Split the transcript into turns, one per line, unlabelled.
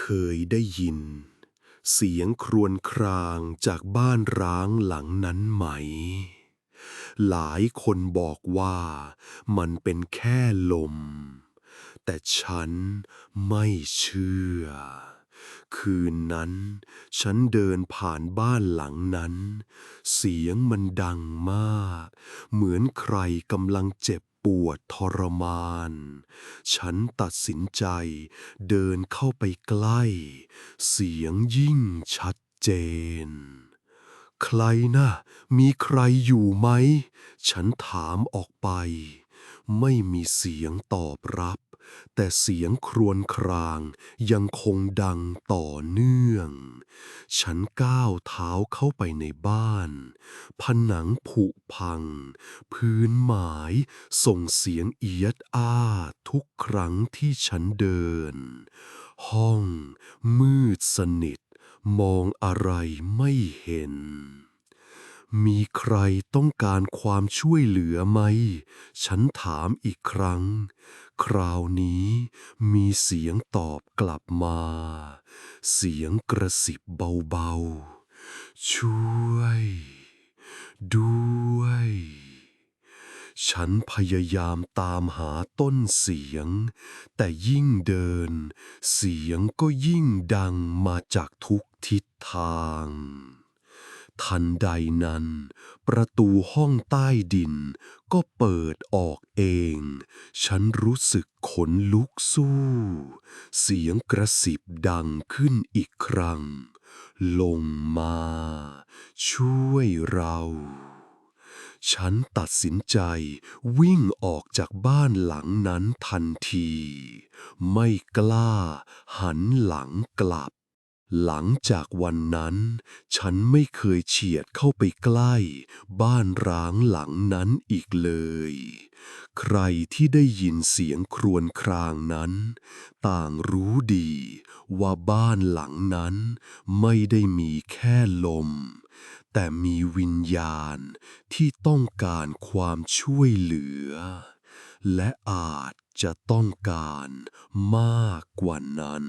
เคยได้ยิน เสียงครวญครางจากบ้านร้างหลังนั้นไหม หลายคนบอกว่ามันเป็นแค่ลม แต่ฉันไม่เชื่อ คืนนั้นฉันเดินผ่านบ้านหลังนั้น เสียงมันดังมาก เหมือนใครกำลังเจ็บ ปวดทรมาน ฉันตัดสินใจเดินเข้าไปใกล้ เสียงยิ่งชัดเจน ใครนะมีใครอยู่ไหม ฉันถามออกไป ไม่มีเสียงตอบรับ แต่เสียงครวญครางยังคงดังต่อเนื่อง ฉันก้าวเท้าเข้าไปในบ้าน ผนังผุพัง พื้นไม้ส่งเสียงเอียดอาทุกครั้งที่ฉันเดิน ห้องมืดสนิท มองอะไรไม่เห็น มีใครต้องการความช่วยเหลือไหม ฉันถามอีกครั้ง คราวนี้มีเสียงตอบกลับมา เสียงกระสิบเบาๆ ช่วย ด้วย ฉันพยายามตามหาต้นเสียง แต่ยิ่งเดิน เสียงก็ยิ่งดังมาจากทุกทิศทาง ทันใดนั้น ประตูห้องใต้ดินก็เปิดออกเอง ฉันรู้สึกขนลุกสู้ เสียงกระสิบดังขึ้นอีกครั้ง ลงมา ช่วยเราฉันตัดสินใจวิ่งออกจากบ้านหลังนั้นทันที ไม่กล้าหันหลังกลับ หลังจากวันนั้น ฉันไม่เคยเฉียดเข้าไปใกล้ บ้านร้างหลังนั้นอีกเลย ใครที่ได้ยินเสียงครวญครางนั้น ต่างรู้ดีว่าบ้านหลังนั้นไม่ได้มีแค่ลม แต่มีวิญญาณที่ต้องการความช่วยเหลือ และอาจจะต้องการมากกว่านั้น